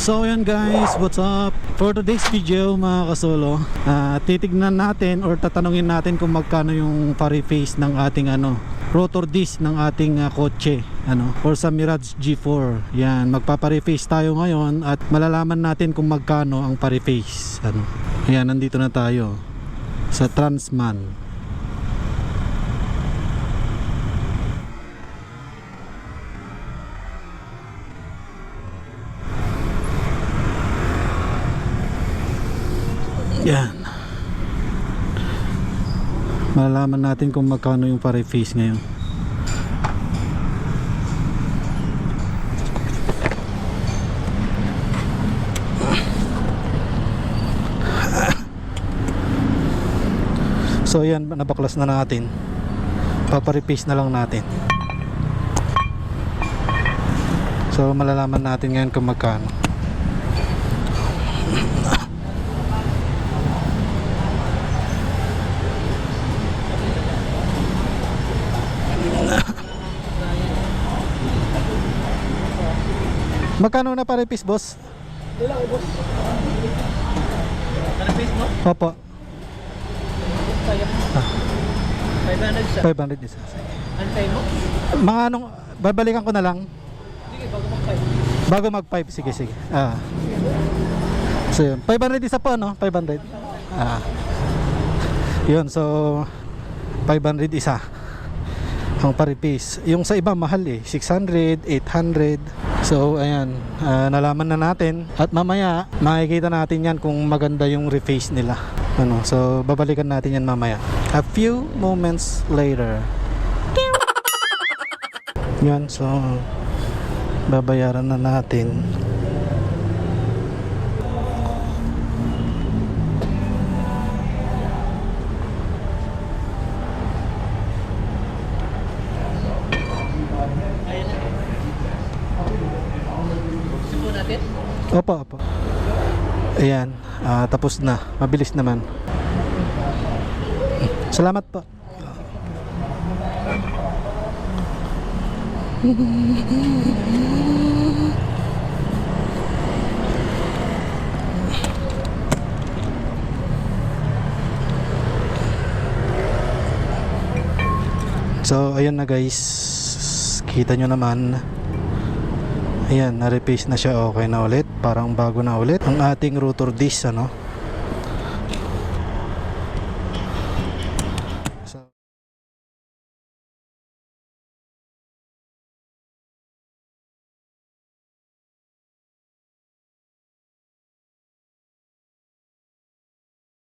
So yan guys, what's up? For today's video mga kasolo, ah, titignan natin or tatanungin natin kung magkano yung pari face ng ating ano rotor disc ng ating ah, kotse ano or sa Mirage G4 yan magpapare-face tayo ngayon at malalaman natin kung magkano ang pare-face ano. Yan nandito na tayo sa Transman Yan. Malalaman natin kung magkano yung pare face ngayon. So yan, nabaklas na natin. Papare-face na lang natin. So malalaman natin ngayon kung magkano. Magkano na pare-face boss? Pare-face mo? Opo, Kaya. Ah. 500 sa. 500 isa. Antay mo? Mga anong, babalikan ko na lang. Sige, bago mag-5. Bago mag 5, sige sige. Ah. So yun, 500 isa po no? 500. Ah. Yun, so 500 isa. Ang pare-piece. Yung sa iba mahal eh, 600, 800. So ayan, ah, nalaman na natin at mamaya makikita natin yan kung maganda yung reface nila. Ano, so babalikan natin yan mamaya. A few moments later. Yan, so babayaran na natin natin? opo opo. Ayan ah, tapos na. Mabilis naman. Salamat po. So ayun na guys. Kita nyo naman Ayan, na-repace na siya. Okay na ulit. Parang bago na ulit. Ang ating rotor disc ano